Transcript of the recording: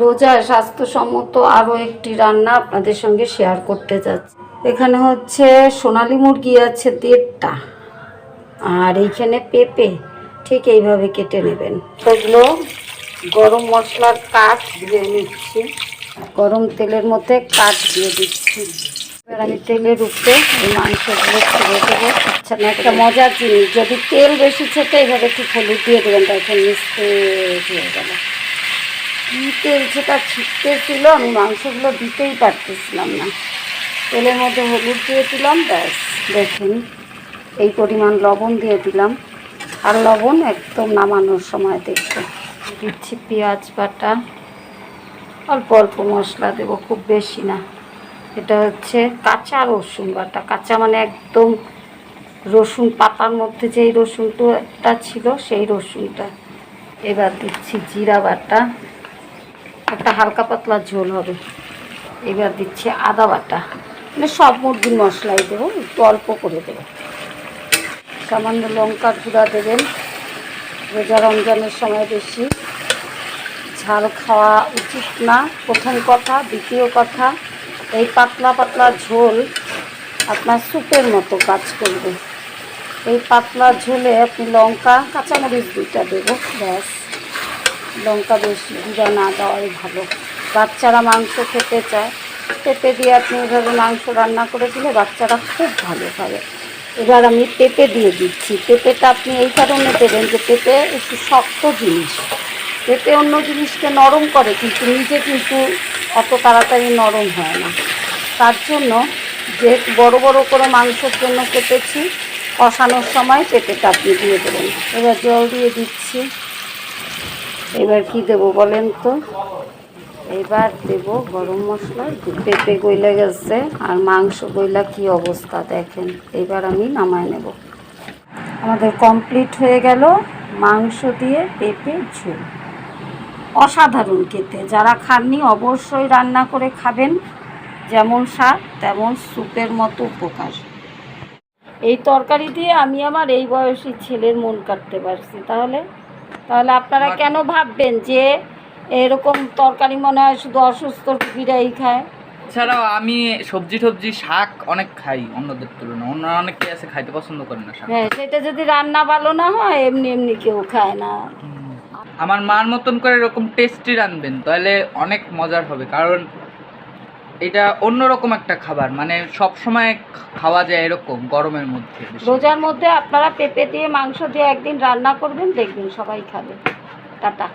রোজায় স্বাস্থ্যসম্মত আরও একটি রান্না আপনাদের সঙ্গে শেয়ার করতে যাচ্ছি। এখানে হচ্ছে সোনালি মুরগি আছে দেড়টা, আর এইখানে পেঁপে, ঠিক এইভাবে কেটে নেবেন। এগুলো গরম মশলার কাঠ দিয়ে নিচ্ছি গরম তেলের মধ্যে কাঠ দিয়ে দিচ্ছি। এবার আমি তেলের উপরে এই মাংসগুলো ছেড়ে দেবো। আচ্ছা একটা মজার জিনিস, যদি তেল বেশি ছেটে এইভাবে একটু হলুদ দিয়ে দেবেন দেখেন মিশতে হয়ে গেল কী তেল সেটা ছিটতেছিল আমি মাংসগুলো দিতেই পারতেছিলাম না। তেলের মধ্যে হলুদ দিয়ে দিলাম, ব্যাস, দেখুন। এই পরিমাণ লবণ দিয়ে দিলাম। আর লবণ একদম নামানোর সময় দেখব দিচ্ছি পেঁয়াজ বাটা। অল্প অল্প মশলা দেবো, খুব বেশি না। এটা হচ্ছে কাঁচা রসুন বাটা। কাঁচা মানে একদম রসুন পাতার মধ্যে যেই রসুনটা ছিল, সেই রসুনটা। এবার দিচ্ছি জিরা বাটা। একটা হালকা পাতলা ঝোল হবে। এবার দিচ্ছি আদা বাটা। মানে সব মুরগির মশলাই দেবো, একটু অল্প করে দেবো। সামান্য লঙ্কার গুঁড়া দেবেন। রোজা রমজানের সময় বেশি। ঝাল খাওয়া উচিত না। প্রথম কথা, দ্বিতীয় কথা, এই পাতলা পাতলা ঝোল আপনার স্যুপের মতো কাজ করবে। এই পাতলা ঝোলে আপনি লঙ্কা, কাঁচামরিচ দুইটা দেবো, ব্যাস। লঙ্কা বেশি গুঁড়া না দেওয়াই ভালো। বাচ্চারা মাংস খেতে চায়। পেঁপে দিয়ে আপনি এভাবে মাংস রান্না করে দিলে বাচ্চারা খুব ভালো খাবে। এবার আমি পেঁপে দিয়ে দিচ্ছি। পেঁপেটা আপনি এই কারণে দেবেন যে পেঁপে একটু শক্ত জিনিস। পেঁপে অন্য জিনিসকে নরম করে, কিন্তু নিজে কিন্তু অত তাড়াতাড়ি নরম হয় না। তার জন্য যে বড় বড় করে মাংসের জন্য কেটেছি, কষানোর সময় পেঁপেটা আপনি দিয়ে দেবেন। এবার জল দিয়ে দিচ্ছি। এবার কি দেব বলেন তো? এবার দেব গরম মশলা, পেঁপে গইলা গেছে, আর মাংস গইলা কি অবস্থা দেখেন। এবার আমি নামায় নেব। আমাদের কমপ্লিট হয়ে গেল মাংস দিয়ে পেঁপে ঝোল। অসাধারণ খেতে। যারা খাননি অবশ্যই রান্না করে খাবেন। যেমন স্বাদ, তেমন স্যুপের মতো উপকার। এই তরকারি দিয়ে আমি আমার এই বয়সী ছেলের মন কাটতে পারছি। তাহলে তাহলে আপনারা কেন ভাববেন যে এরকম তরকারি মনে হয় শুধু অসুস্থ রুগীরাই খায়? এছাড়াও আমি সবজি টবজি শাক অনেক খাই অন্যদের তুলনায়। অন্য অনেকে আছে খাইতে পছন্দ করে না শাক। হ্যাঁ সেটা যদি রান্না ভালো না হয় এমনি এমনি কেউ খায় না। আমার মার মতন করে এরকম টেস্টি রানবেন তাহলে অনেক মজার হবে। কারণ এটা অন্যরকম একটা খাবার মানে সব সময় খাওয়া যায় এরকম গরমের মধ্যে রোজার মধ্যে আপনারা পেঁপে দিয়ে, মাংস দিয়ে একদিন রান্না করবেন, দেখবেন সবাই খাবে। টাটা।